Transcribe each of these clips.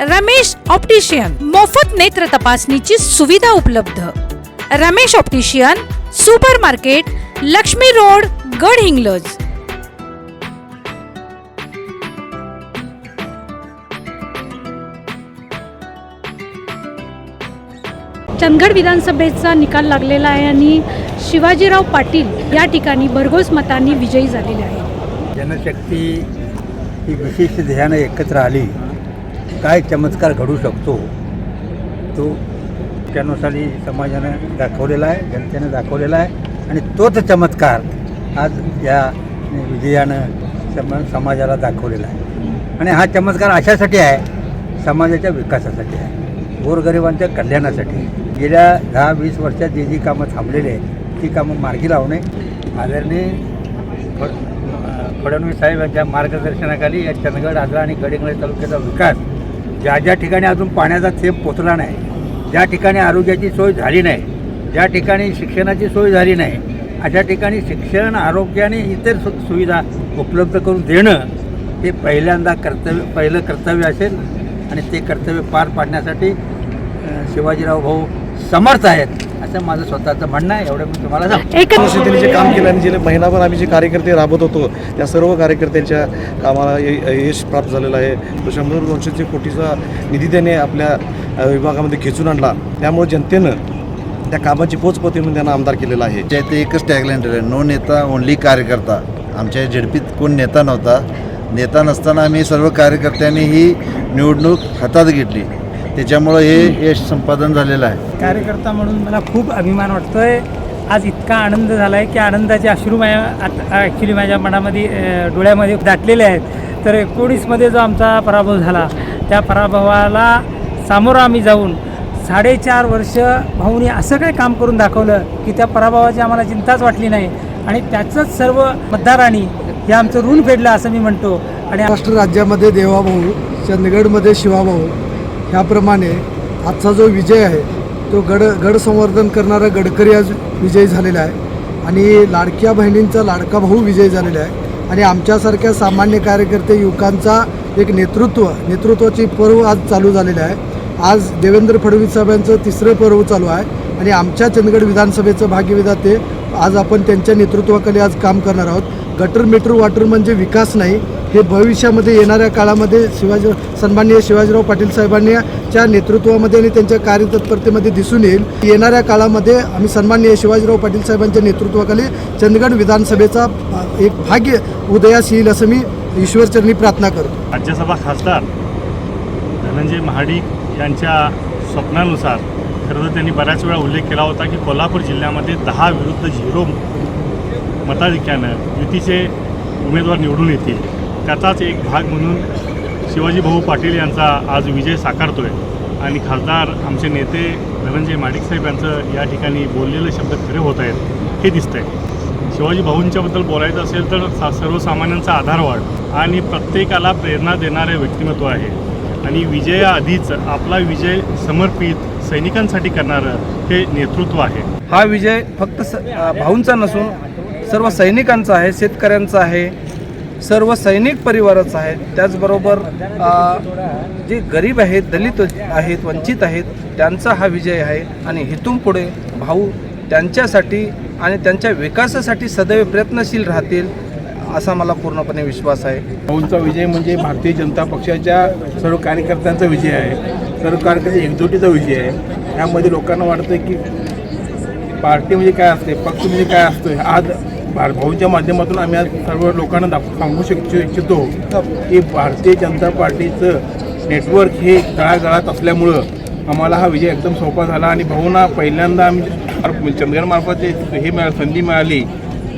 Ramesh optician. मोफत नेत्र तपासणीची सुविधा उपलब्ध. Ramesh optician super market Laxmi road Gadhinglaj Chandgad विधानसभेचा निकाल लागलेला आहे आणि शिवाजीराव पाटील या ठिकाणी भरघोस मतांनी विजयी झालेले आहे जनशक्ती ही विशेष ध्येयानं एकत्र आली. काय चमत्कार घडू शकतो तो त्यानुसारी समाजानं दाखवलेला आहे जनतेनं दाखवलेला आहे. आणि तोच चमत्कार आज या विजयानं सम समाजाला दाखवलेला आहे. आणि हा चमत्कार अशासाठी आहे समाजाच्या विकासासाठी आहे गोरगरिबांच्या कल्याणासाठी. गेल्या दहा वीस वर्षात जी जी कामं थांबलेली आहेत ती कामं मार्गी लावणे आदरणीय फड फडणवीस साहेब यांच्या मार्गदर्शनाखाली या चंदगड आजरा आणि गडिंगळ तालुक्याचा विकास ज्या ज्या ठिकाणी अजून पाण्याचा थेंब पोचला नाही ज्या ठिकाणी आरोग्याची सोय झाली नाही ज्या ठिकाणी शिक्षणाची सोय झाली नाही अशा ठिकाणी शिक्षण आरोग्य आणि इतर सु सुविधा उपलब्ध करून देणं हे पहिल्यांदा कर्तव्य पहिलं कर्तव्य असेल आणि ते कर्तव्य पार पाडण्यासाठी शिवाजीराव भाऊ समर्थ आहेत. असं माझं स्वतःचं म्हणणं आहे एवढं मी तुम्हाला सांगतो. जे काम केलं आणि जे महिनाभर आम्ही जे कार्यकर्ते राबत होतो त्या सर्व कार्यकर्त्यांच्या कामाला य- यश प्राप्त झालेलं आहे. तो शंभर दोनशे कोटीचा निधी त्याने आपल्या विभागामध्ये खेचून आणला. त्यामुळे जनतेनं त्या कामाची पोचपती म्हणून त्यांना आमदार केलेला आहे. आमच्या इथे एकच टॅगलाईन ठरलं नो नेता ओनली कार्यकर्ता. आमच्या झेडपीत कोण नेता नव्हता. नेता नसताना आम्ही सर्व कार्यकर्त्यांनी ही निवडणूक हातात घेतली. त्याच्यामुळं हे यश संपादन झालेलं आहे. कार्यकर्ता म्हणून मला खूप अभिमान वाटतोय. आज इतका आनंद झाला आहे की आनंदाचे अश्रू माझ्या ॲक्च्युली माझ्या मनामध्ये डोळ्यामध्ये दाटलेले आहेत. तर एकोणीसमध्ये जो आमचा पराभव झाला त्या पराभवाला सामोरं आम्ही जाऊन साडेचार वर्ष भाऊनी असं काय काम करून दाखवलं की त्या पराभवाची आम्हाला चिंताच वाटली नाही. आणि त्याचंच सर्व मतदारांनी हे आमचं ऋण फेडलं असं मी म्हणतो. आणि महाराष्ट्र राज्यामध्ये देवाभाऊ चंदगडमध्ये शिवाभाऊ ह्याप्रमाणे आजचा जो विजय आहे तो गड गड संवर्धन करणारा गडकरी आज विजयी झालेला आहे. आणि लाडक्या बहिणींचा लाडका भाऊ विजयी झालेला आहे. आणि आमच्यासारख्या सामान्य कार्यकर्ते युवकांचा एक नेतृत्व नेतृत्वाची पर्व आज चालू झालेलं आहे. आज देवेंद्र फडणवीस साहेबांचं तिसरं पर्व चालू आहे. आणि आमच्या चंदगड विधानसभेचं भाग्यविधाते आज आपण त्यांच्या नेतृत्वाखाली आज काम करणार आहोत. गटर मीटर वाटर म्हणजे विकास नाही हे भविष्यामध्ये येणाऱ्या काळामध्ये शिवाजी सन्माननीय शिवाजीराव पाटील साहेबांच्या नेतृत्वामध्ये आणि त्यांच्या कार्यतत्परतेमध्ये दिसून येईल. येणाऱ्या काळामध्ये आम्ही सन्माननीय शिवाजीराव पाटील साहेबांच्या नेतृत्वाखाली चंदगड विधानसभेचा एक भाग्य उदयास येईल असं मी ईश्वरचरणी प्रार्थना करतो. राज्यसभा खासदार धनंजय महाडिक यांच्या स्वप्नानुसार खरं तर त्यांनी बऱ्याच वेळा उल्लेख केला होता की कोल्हापूर जिल्ह्यामध्ये दहा विरुद्ध झिरो मताधिक्यानं युतीचे उमेदवार निवडून येतील. त्याचाच एक भाग म्हणून शिवाजी भाऊ पाटील यांचा आज विजय साकारतो आहे आणि खासदार आमचे नेते धनंजय माडिक साहेब यांचं या ठिकाणी बोललेले शब्द खरे होत आहेत हे दिसतंय. शिवाजी भाऊंच्याबद्दल बोलायचं असेल तर सा सर्वसामान्यांचा आधारवाढ आणि प्रत्येकाला प्रेरणा देणारे व्यक्तिमत्व आहे. आणि विजयाआधीच आपला विजय समर्पित सैनिकांसाठी करणारं हे नेतृत्व आहे. हा विजय फक्त स भाऊंचा नसून सर्व सैनिकांचा आहे शेतकऱ्यांचा आहे सर्व सैनिक परिवारच आहेत. त्याचबरोबर जे गरीब आहेत दलित आहेत वंचित आहेत त्यांचा हा विजय आहे. आणि इथून पुढे भाऊ त्यांच्यासाठी आणि त्यांच्या विकासासाठी सदैव प्रयत्नशील राहतील असा मला पूर्णपणे विश्वास आहे. भाऊंचा विजय म्हणजे भारतीय जनता पक्षाच्या सर्व कार्यकर्त्यांचा विजय आहे. सर्व कार्यकर्ते एकजुटीचा विजय आहे. यामध्ये लोकांना वाटतं की पार्टी म्हणजे काय असते पक्ष म्हणजे काय असतो आज भाऊच्या माध्यमातून आम्ही आज सर्व लोकांना दाख सांगू शक इच्छितो की भारतीय जनता पार्टीचं नेटवर्क हे गळागळात असल्यामुळं आम्हाला हा विजय एकदम सोपा झाला आणि भाऊना पहिल्यांदा आम्ही चंदगडमार्फत जे हे मिळा संधी मिळाली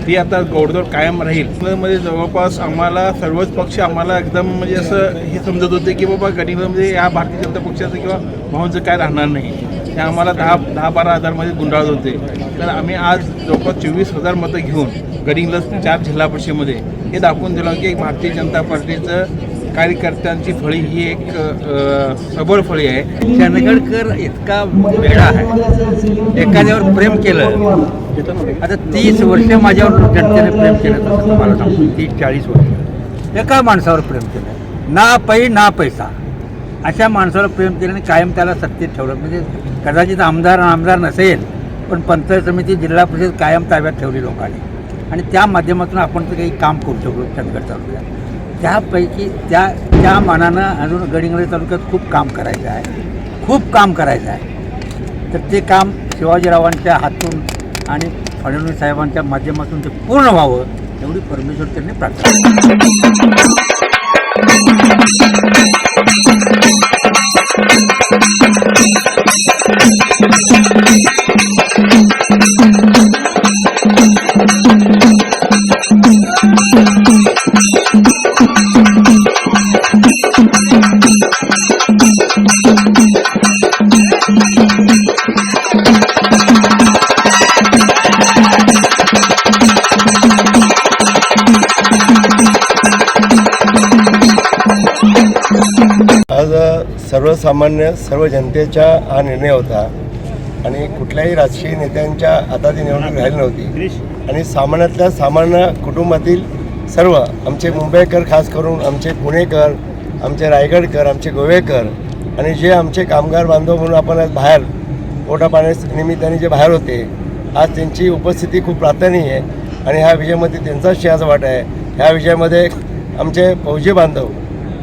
ती आता गोडदोड कायम राहील. मध्ये जवळपास आम्हाला सर्वच पक्ष आम्हाला एकदम म्हणजे असं हे समजत होते की बाबा गणितामध्ये या भारतीय जनता पक्षाचं किंवा भाऊंचं काय राहणार नाही. हे आम्हाला दहा दहा बारा हजारमध्ये गुंडाळत होते. तर आम्ही आज जवळपास चोवीस हजार मतं घेऊन गडिंग्लज चार जिल्हा परिषदेमध्ये हे दाखवून दिलं की एक भारतीय जनता पार्टीचं कार्यकर्त्यांची फळी ही एक सबळ फळी आहे. चंदगडकर इतका वेगळा आहे. एखाद्यावर प्रेम केलं आता तीस वर्ष माझ्यावर जनतेने प्रेम केलं तसं तुम्हाला सांगतो तीस चाळीस वर्ष. एका माणसावर प्रेम केलं. ना पै ना पैसा. अशा माणसाला प्रेम केल्याने कायम त्याला सत्तेत ठेवलं. म्हणजे कदाचित आमदार आमदार नसेल पण पंचायत समिती जिल्हा परिषद कायम ताब्यात ठेवली लोकांनी. आणि त्या माध्यमातून आपण तर काही काम करू शकलो चंदगड तालुक्यात. त्यापैकी त्या त्या मानानं अजून गडिंगळे तालुक्यात खूप काम करायचं आहे. खूप काम करायचं आहे. तर ते काम शिवाजीरावांच्या हातून आणि फडणवीस साहेबांच्या माध्यमातून ते पूर्ण व्हावं एवढी परमेश्वर त्यांनी प्रार्थना आज सर्वसामान्य सर्व जनतेचा हा निर्णय होता आणि कुठल्याही राजकीय नेत्यांच्या हातात ही निवडणूक राहिली नव्हती. आणि सामान्यातल्या सामान्य कुटुंबातील सर्व आमचे मुंबईकर खास करून आमचे पुणेकर आमचे रायगडकर आमचे गोवेकर आणि जे आमचे कामगार बांधव म्हणून आपण आज बाहेर पोटा पाण्याच्या निमित्ताने जे बाहेर होते आज त्यांची उपस्थिती खूप प्रार्थनीय आहे. आणि ह्या विजयामध्ये त्यांचाच सिंहाचा वाटा आहे. ह्या विजयामध्ये आमचे फौजी बांधव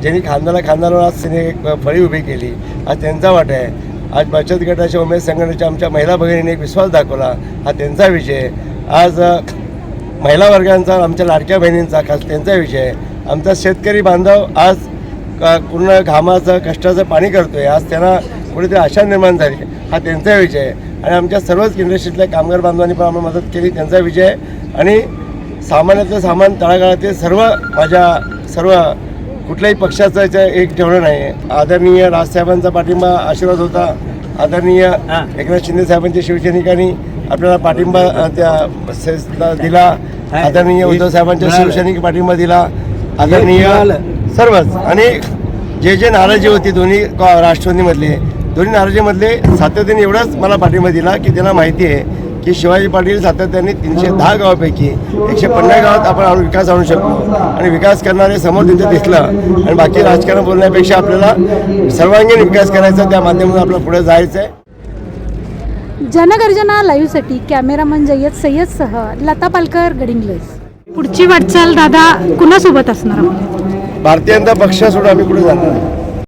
ज्यांनी खांद्याला खांद्याला आज त्यांनी एक फळी उभी केली. आज त्यांचा वाटा आहे. आज बचत गटाच्या उमेद संघटनेच्या आमच्या महिला भगिनीने एक विश्वास दाखवला. हा त्यांचा विषय आज महिला वर्गांचा आमच्या लाडक्या बहिणींचा खास त्यांचा विषय आमचा शेतकरी बांधव आज पूर्ण घामाचं कष्टाचं पाणी करतोय. आज त्यांना कुठेतरी आशा निर्माण झाली. हा त्यांचा विजय आणि आमच्या सर्वच इंडस्ट्रीतल्या कामगार बांधवांनी पण आम्हाला मदत केली. त्यांचा विजय आणि सामान्यातलं सामान तळागाळातील सर्व माझ्या सर्व कुठल्याही पक्षाचं एक ठेवलं नाही. आदरणीय राजसाहेबांचा पाठिंबा आशीर्वाद होता. आदरणीय एकनाथ शिंदे साहेबांच्या शिवसैनिकांनी आपल्याला पाठिंबा त्या दिला. आदरणीय उद्धव साहेबांच्या शिवसैनिक पाठिंबा दिला. आदरणीय सर्वच. आणि जे जे नाराजी होती दोन्ही राष्ट्रवादीमधले दोन्ही नाराजीमधले सातत्याने एवढाच मला पाठिंबा दिला की त्यांना माहिती आहे की शिवाजी पाटील सातत्याने तीनशे दहा गावापैकी एकशे पन्नास गावात आपण विकास आणू शकलो आणि विकास करणारे समोर त्यांचं दिसलं आणि बाकी राजकारण बोलण्यापेक्षा आपल्याला सर्वांगीण विकास करायचा त्या माध्यमातून आपल्याला पुढे जायचं आहे जनगर्जना लाईव्हसाठी कॅमेरामन जय्यद सय्यदसह लता पालकर गडिंग्लज पुढची वाटचाल दादा कुणासोबत असणार? भारतीय जनता पक्षासोडून आम्ही पुढे जाणार.